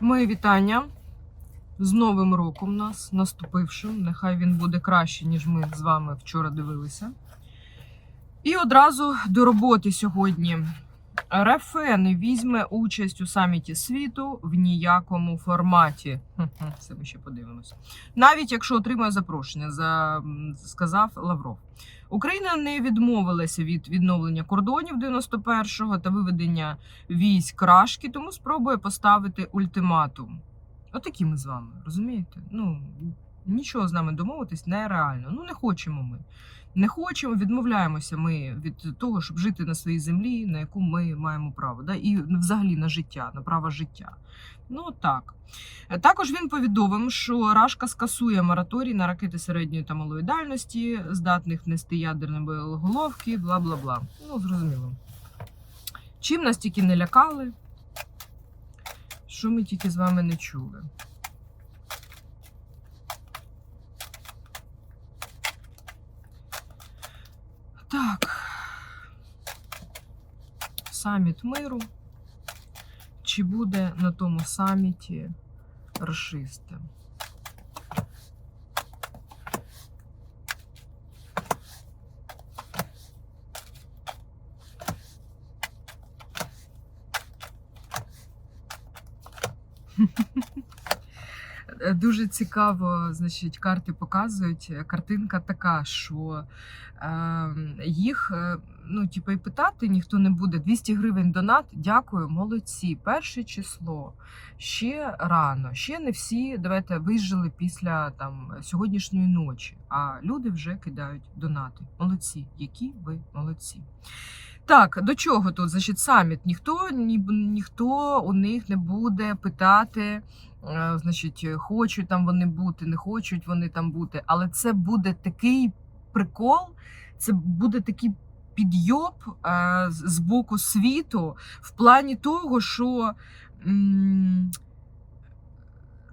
Мої вітання з Новим роком нас наступившим. Нехай він буде краще, ніж ми з вами вчора дивилися. І одразу до роботи сьогодні. РФ не візьме участь у саміті світу в ніякому форматі. Це ми ще подивимося. Навіть якщо отримає запрошення, за, сказав Лавров. Україна не відмовилася від відновлення кордонів 91-го та виведення військ рашки, тому спробує поставити ультиматум. Отакі ми з вами, розумієте? Ну нічого з нами домовитись нереально. Ну не хочемо ми. Не хочемо, відмовляємося ми від того, щоб жити на своїй землі, на яку ми маємо право, да? і взагалі на життя, на право життя. Ну так. Е, Також він повідомив, що Рашка скасує мораторій на ракети середньої та малої дальності, здатних нести ядерні боєголовки, бла бла бла. Ну, зрозуміло. Чим нас тільки не лякали, що ми тільки з вами не чули. Так. Саміт миру. Чи буде на тому саміті расисти? Е, Дуже цікаво, значить, карти показують. Картинка така, що е, їх, ну, типу, і питати ніхто не буде. 200 гривень донат. Дякую, молодці. Перше число. Ще рано. Ще не всі давайте вижили після там сьогоднішньої ночі. А люди вже кидають донати. Молодці, які ви молодці. Так, до чого тут? Значить, саміт. Ніхто ні, ніхто у них не буде питати. е, Значить, хочуть там вони бути, не хочуть вони там бути. Але це буде такий прикол, це буде такий підйоб е, з боку світу в плані того, що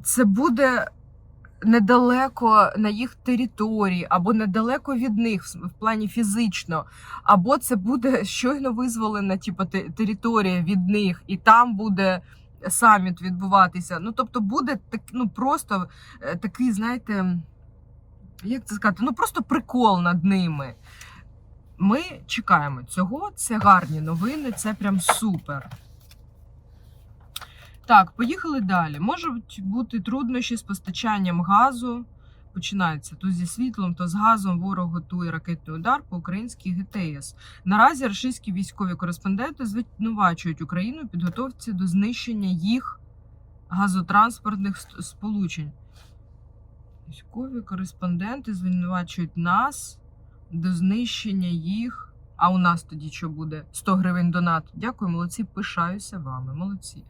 це буде недалеко на їх території, або недалеко від них в плані фізично, або це буде щойно визволена типу, те- територія від них, і там буде саміт відбуватися. Ну, тобто буде так, ну, просто е, такий, знаєте, як це сказати, ну просто прикол над ними. Ми чекаємо цього. Це гарні новини, це прям супер. Так, поїхали далі. Можуть бути труднощі з постачанням газу. Починається то зі світлом, то з газом. Ворог готує ракетний удар по українській ГТС. Наразі російські військові кореспонденти звинувачують Україну у підготовці до знищення їх газотранспортних сполучень. Військові кореспонденти звинувачують нас до знищення їх. А у нас тоді що буде? 100 гривень донат. Дякую, молодці, пишаюся вами. Молодці.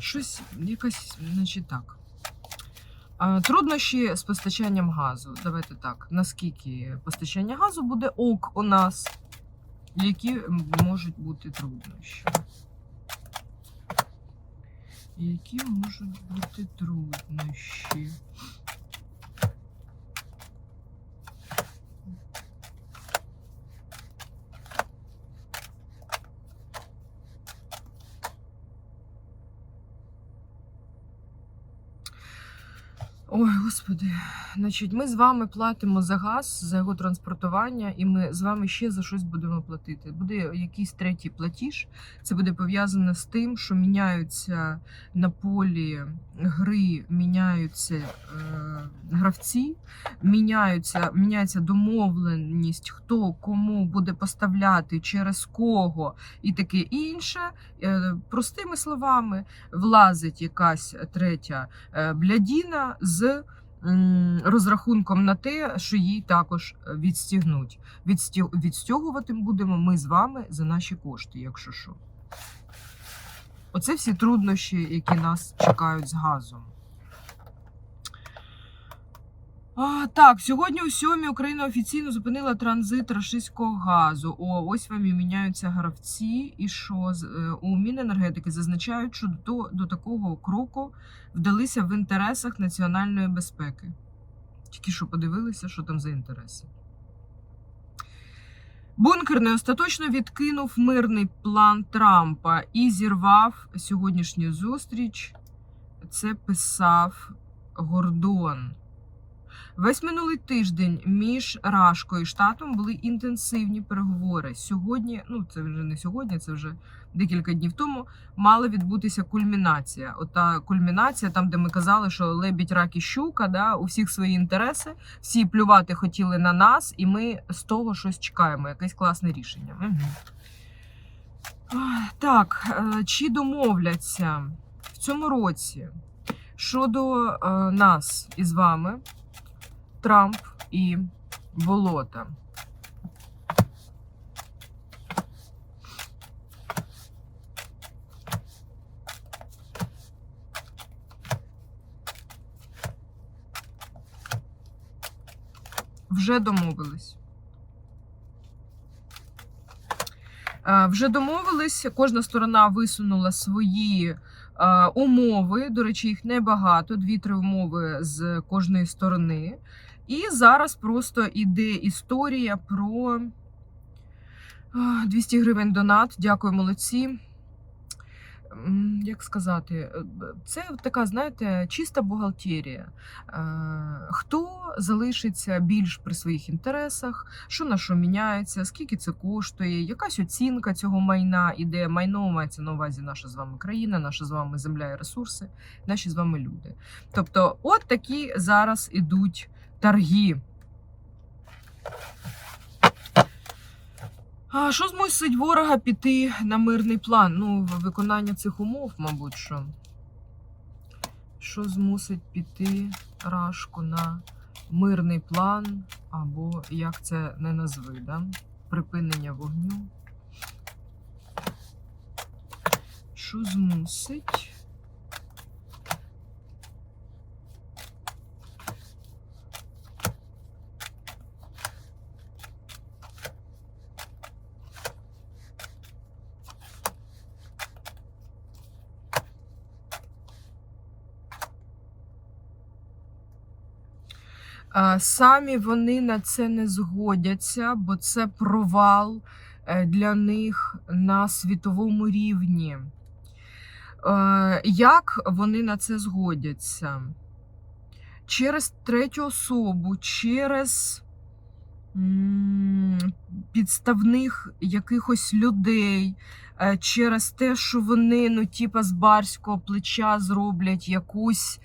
Щось якось, значить так. Труднощі з постачанням газу. Давайте так. Наскільки постачання газу буде ок у нас? Які можуть бути труднощі? Які можуть бути труднощі? Значить, ми з вами платимо за газ, за його транспортування, і ми з вами ще за щось будемо платити. Буде якийсь третій платіж. Це буде пов'язано з тим, що міняються на полі гри, міняються е, гравці, міняються, міняється домовленість, хто кому буде поставляти, через кого і таке інше. Е, простими словами, влазить якась третя е, блядіна з розрахунком на те, що її також відстігнуть. Відстіг- Відстягувати будемо ми з вами за наші кошти, якщо що. Оце всі труднощі, які нас чекають з газом. А, так, сьогодні у сьомій Україна офіційно зупинила транзит рашистського газу. О, ось вам і міняються гравці. І що е, у Міненергетики зазначають, що до, до такого кроку вдалися в інтересах національної безпеки. Тільки що подивилися, що там за інтереси. Бункерний остаточно відкинув мирний план Трампа і зірвав сьогоднішню зустріч це писав Гордон. Весь минулий тиждень між Рашкою і штатом були інтенсивні переговори. Сьогодні, ну це вже не сьогодні, це вже декілька днів тому, мала відбутися кульмінація. Ота кульмінація, там, де ми казали, що лебідь, рак і щука, да, у всіх свої інтереси, всі плювати хотіли на нас, і ми з того щось чекаємо, якесь класне рішення. Так, е, чи домовляться в цьому році щодо е, нас із вами, Трамп і Болота? Вже домовились. Е, Вже домовились, кожна сторона висунула свої е, умови. До речі, їх небагато, дві-три умови з кожної сторони. І зараз просто іде історія про е, 200 гривень донат. Дякую, молодці. Як сказати, е, це така, знаєте, чиста бухгалтерія. Е, Хто залишиться більш при своїх інтересах, що на що міняється, скільки це коштує, якась оцінка цього майна іде. Майно мається на увазі наша з вами країна, наша з вами земля і ресурси, наші з вами люди. Тобто, от такі зараз ідуть торги. А що змусить ворога піти на мирний план? Ну, виконання цих умов, мабуть, що. Що змусить піти Рашку на мирний план, або як це не назви, да? припинення вогню. Що змусить? А, Самі вони на це не згодяться, бо це провал е, для них на світовому рівні. Е, Як вони на це згодяться? Через третю особу, через підставних якихось людей, е, через те, що вони, ну, типа, з барського плеча зроблять якусь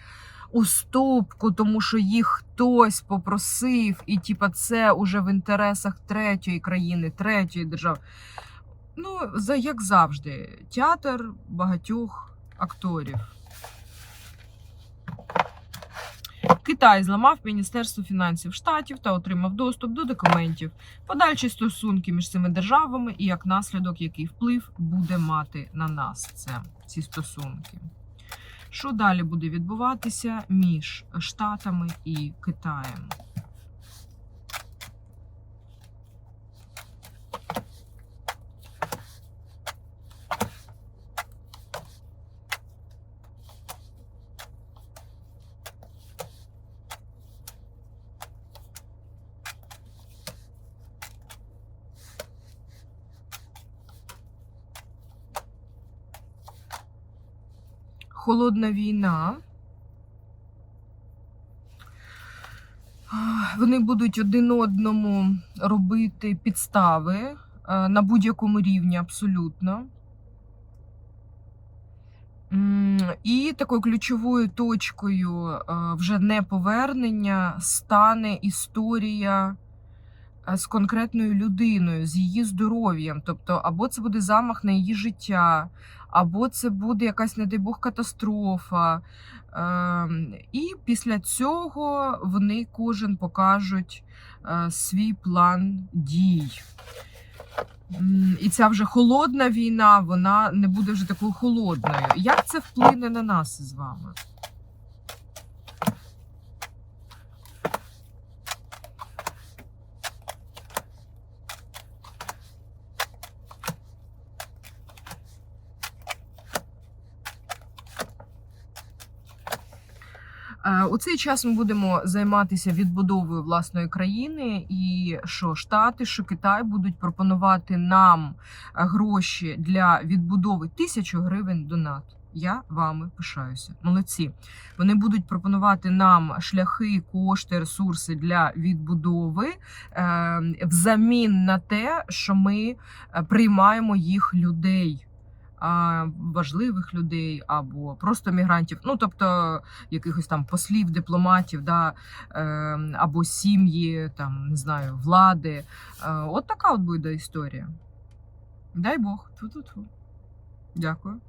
уступку, тому що їх хтось попросив, і типа це уже в інтересах третьої країни, третьої держави. Ну, за як завжди, театр багатьох акторів. Китай зламав Міністерство фінансів штатів та отримав доступ до документів, подальші стосунки між цими державами і як наслідок, який вплив буде мати на нас це ці стосунки. Що далі буде відбуватися між Штатами і Китаєм? Холодна війна. Вони будуть один одному робити підстави е, на будь-якому рівні абсолютно. І такою ключовою точкою е, вже неповернення стане історія з конкретною людиною, з її здоров'ям. Тобто, або це буде замах на її життя, або це буде якась, не дай Бог, катастрофа. Ем, І після цього вони кожен покажуть е, свій план дій. І ця вже холодна війна, вона не буде вже такою холодною. Як це вплине на нас з вами? У цей час ми будемо займатися відбудовою власної країни, і що Штати, що Китай будуть пропонувати нам е, гроші для відбудови тисячу гривень донат. Я вами пишаюся. Молодці. Вони будуть пропонувати нам шляхи, кошти, ресурси для відбудови е, взамін на те, що ми е, приймаємо їх людей. Важливих людей або просто мігрантів, ну тобто якихось там послів, дипломатів, да, е, або сім'ї, там не знаю, влади. Е, От така от буде історія. Дай Бог. Ту-ту-ту. Дякую.